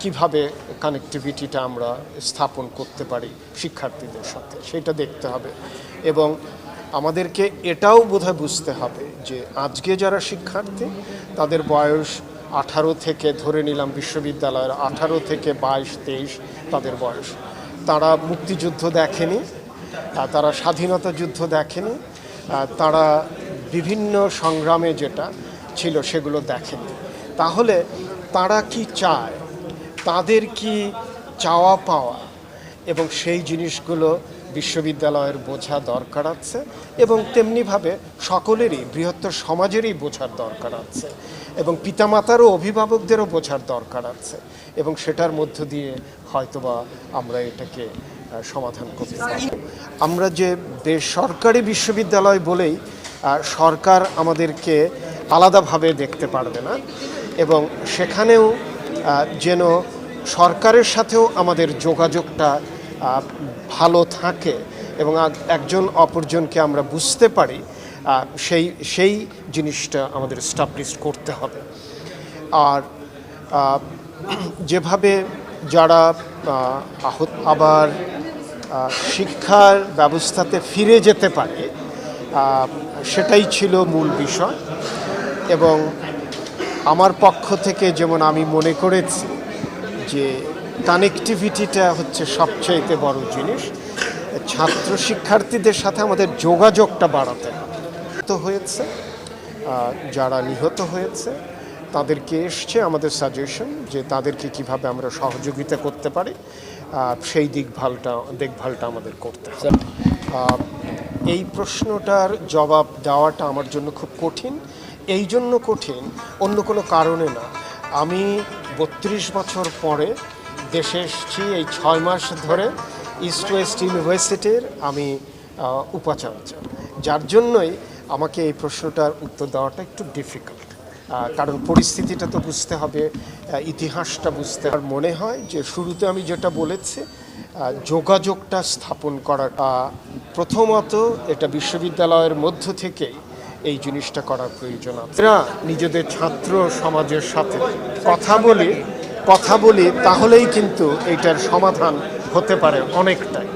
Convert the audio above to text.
কীভাবে কানেক্টিভিটিটা আমরা স্থাপন করতে পারি শিক্ষার্থীদের সাথে, সেটা দেখতে হবে। এবং আমাদেরকে এটাও বোধহয় বুঝতে হবে যে আজকে যারা শিক্ষার্থী, তাদের বয়স আঠারো থেকে ধরে নিলাম, বিশ্ববিদ্যালয়ের আঠারো থেকে বাইশ, তেইশ তাদের বয়স। তারা মুক্তিযুদ্ধ দেখেনি তারা স্বাধীনতা যুদ্ধ দেখেনি তারা বিভিন্ন সংগ্রামে যেটা ছিল সেগুলো দেখেনি। তাহলে তারা কি চায়? তাদের কি চাওয়া পাওয়া? এবং সেই জিনিসগুলো বিশ্ববিদ্যালয়ের বোঝা দরকার আছে এবং তেমনিভাবে সকলেরই, বৃহত্তর সমাজেরই বোঝার দরকার আছে এবং পিতামাতারও, অভিভাবকদেরও বোঝার দরকার আছে এবং সেটার মধ্য দিয়ে হয়তোবা আমরা এটাকে সমাধান করতে পারি আমরা যে বেসরকারি বিশ্ববিদ্যালয় বলেই সরকার আমাদেরকে আলাদাভাবে দেখতে পারবে না এবং সেখানেও যেন সরকারের সাথেও আমাদের যোগাযোগটা ভালো থাকে এবং একজন অপরজনকে আমরা বুঝতে পারি সেই সেই জিনিসটা আমাদের স্টাবলিশ করতে হবে। আর যেভাবে যারা আহত, আবার শিক্ষার ব্যবস্থাতে ফিরে যেতে পারে সেটাই ছিল মূল বিষয় এবং আমার পক্ষ থেকে যেমন আমি মনে করেছি যে কানেকটিভিটিটা হচ্ছে সবচাইতে বড় জিনিস। ছাত্র শিক্ষার্থীদের সাথে আমাদের যোগাযোগটা বাড়াতে তো হয়েছে যারা নিহত হয়েছে, তাদেরকে এসছে আমাদের সাজেশন যে তাদেরকে কীভাবে আমরা সহযোগিতা করতে পারি সেই দিকভালটা, দেখভালটা আমাদের করতে এই প্রশ্নটার জবাব দেওয়াটা আমার জন্য খুব কঠিন। এই জন্য কঠিন, অন্য কোনো কারণে না। আমি বত্রিশ বছর পরে দেশে এসেছি। এই ছয় মাস ধরে ইস্ট ওয়েস্ট ইউনিভার্সিটির আমি উপাচার্য। যার জন্যই আমাকে এই প্রশ্নটার উত্তর দেওয়াটা একটু ডিফিকাল্ট কারণ পরিস্থিতিটা তো বুঝতে হবে ইতিহাসটা বুঝতে আর মনে হয় যে শুরুতে আমি যেটা বলেছি যোগাযোগটা স্থাপন করাটা প্রথমত এটা বিশ্ববিদ্যালয়ের মধ্য থেকেই এই জিনিসটা করার প্রয়োজন আছে। নিজেদের ছাত্র সমাজের সাথে কথা বলি কথা বলি, তাহলেই কিন্তু এটার সমাধান হতে পারে অনেকটাই।